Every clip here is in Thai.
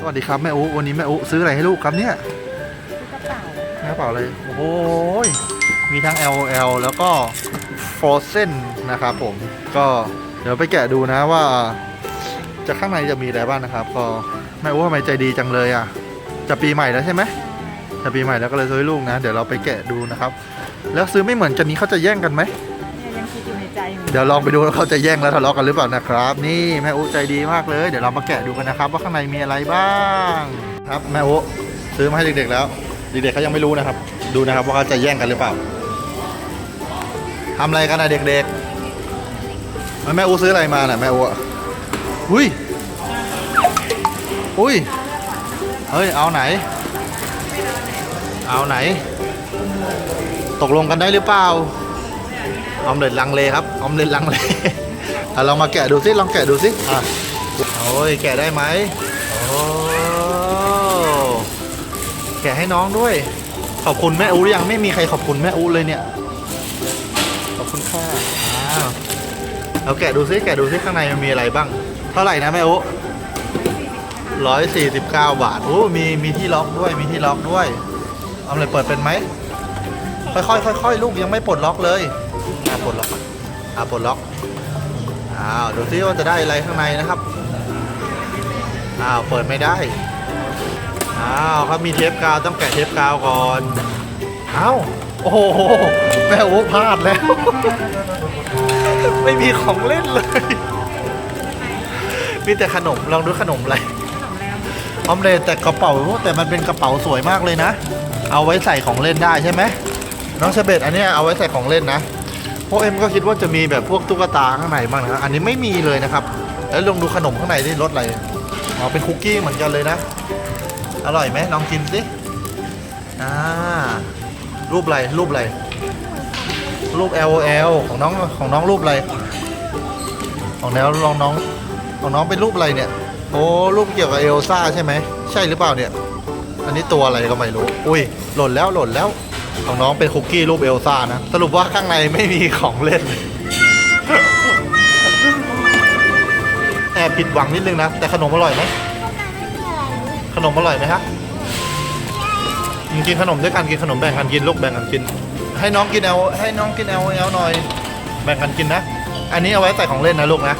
สวัสดีครับแม่อุวันนี้แม่อุซื้ออะไรให้ลูกครับเนี่ยกระเป๋าแม่เปล่าเลยโอ้โหยมีทั้ง LOL แล้วก็ Frozen นะครับผมก็เดี๋ยวไปแกะดูนะว่า จะข้างในจะมีอะไรบ้างนะครับ ก็แม่อุทำไมใจดีจังเลยอะ จะปีใหม่แล้วใช่ไหมจะปีใหม่แล้วก็เลยซื้อลูกนะ เดี๋ยวเราไปแกะดูนะครับ แล้วซื้อไม่เหมือนกันนี้เขาจะแย่งกันไหม ใจอยู่เดี๋ยวลองไปดูว่าเขาจะแย่งแล้วทะเลาะกันหรือเปล่านะครับ นี่แม่อุใจดีมากเลย เดี๋ยวเรามาแกะดูกันนะครับ ว่าข้างในมีอะไรบ้าง ครับแม่อุซื้อมาให้เด็กๆแล้ว เด็กๆเขายังไม่รู้นะครับ ดูนะครับว่าเขาจะแย่งกันหรือเปล่าทำอะไรกันนะเด็กๆแม่อุซื้ออะไรมาน่ะแม่อุอะอุ้ยอุ้ยเฮ้ยเอาไหน เอาไหน ตกลงกันได้หรือเปล่า ออมเล็ตลังเลครับออมเล็ตลังเลอะลองมาแกะดูสิลองแกะดูสิอะโอ้ยแกะได้ไหมโอ้แกะให้น้องด้วย ขอบคุณแม่อูหรือยังไม่มีใครขอบคุณแม่อูเลยเนี่ย ขอบคุณค่ะอ้าวเราแกะดูสิแกะดูสิข้างในมันมีอะไรบ้าง เท่าไหร่นะแม่อูร้อยสี่สิบเก้าบาทโอ้มีมีที่ล็อกด้วยมีที่ล็อกด้วยออมเล็ตเปิดเป็นไหมค่อยๆค่อยๆลูกยังไม่ปลดล็อกเลย ปลดล็อกอ่าปลดล็อกอ้าวดูซิว่าจะได้อะไรข้างในนะครับอ้าวเปิดไม่ได้อ้าวเขามีเทปกาวต้องแกะเทปกาวก่อนอ้าวโอ้โหแม่โอ้พลาดแล้ว ไม่มีของเล่นเลย มีแต่ขนมลองดูขนมอะไรออมเลตแต่กระเป๋าแต่มันเป็นกระเป๋าสวยมากเลยนะ เอาไว้ใส่ของเล่นได้ใช่ไหมน้องเชเบตอันนี้เอาไว้ใส่ของเล่นนะ พวกเอ็มก็คิดว่าจะมีแบบพวกตุ๊กตาข้างในบ้างนะอันนี้ไม่มีเลยนะครับ แล้วลองดูขนมข้างในที่รสอะไรอ๋อเป็นคุกกี้เหมือนกันเลยนะ อร่อยไหมลองกินสิอ่ารูปอะไรรูปอะไรรูป L O L ของน้องของน้องรูปอะไรของแนวลองน้องของน้องเป็นรูปอะไรเนี่ยโอ้รูปเกี่ยวกับเอลซ่าใช่ไหมใช่หรือเปล่าเนี่ย อันนี้ตัวอะไรก็ไม่รู้ อุ้ยหล่นแล้วหล่นแล้ว ของน้องเป็นคุกกี้รูปเอลซ่านะ สรุปว่าข้างในไม่มีของเล่น แอบผิดหวังนิดนึงนะ แต่ขนมอร่อยไหม ขนมอร่อยไหมครับกินขนมด้วยกันกินขนมแบ่งกันกินลูกแบ่งกันกิน ให้น้องกินเอาให้น้องกินเอาเอาหน่อย แบ่งกันกินนะ อันนี้เอาไว้ใส่ของเล่นนะลูกนะ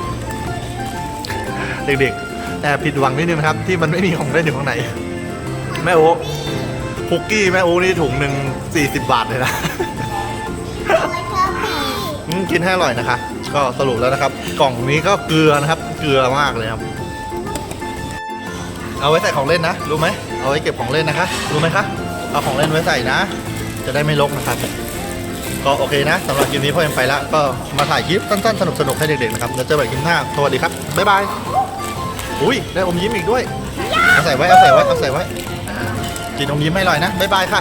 เด็กๆแอบผิดหวังนิดนึงครับ ที่มันไม่มีของเล่นอยู่ข้างในแม่โอ๊ คุกกี้แม่โอ๊นี่ถุงหนึ่ง40บาทเลยนะอืมกินให้อร่อยนะคะ ก็สรุปแล้วนะครับ กล่องนี้ก็เกลือนะครับ เกลือมากเลยครับ เอาไว้ใส่ของเล่นนะ รู้ไหม เอาไว้เก็บของเล่นนะคะ รู้ไหมคะ เอาของเล่นไว้ใส่นะ จะได้ไม่รกนะครับ ก็โอเคนะสำหรับคลิปนี้พ่อเอ็มไปแล้วก็มาถ่ายคลิปสั้นๆ สนุกๆ ให้เด็กๆ นะครับ แล้วเจอกันคลิปหน้า สวัสดีครับ บ๊ายบาย อุ้ยได้อมยิ้มอีกด้วย เอาใส่ไว้ เอาใส่ไว้ เอาใส่ไว้อ่า กินอมยิ้มให้อร่อยนะบ๊ายบายค่ะ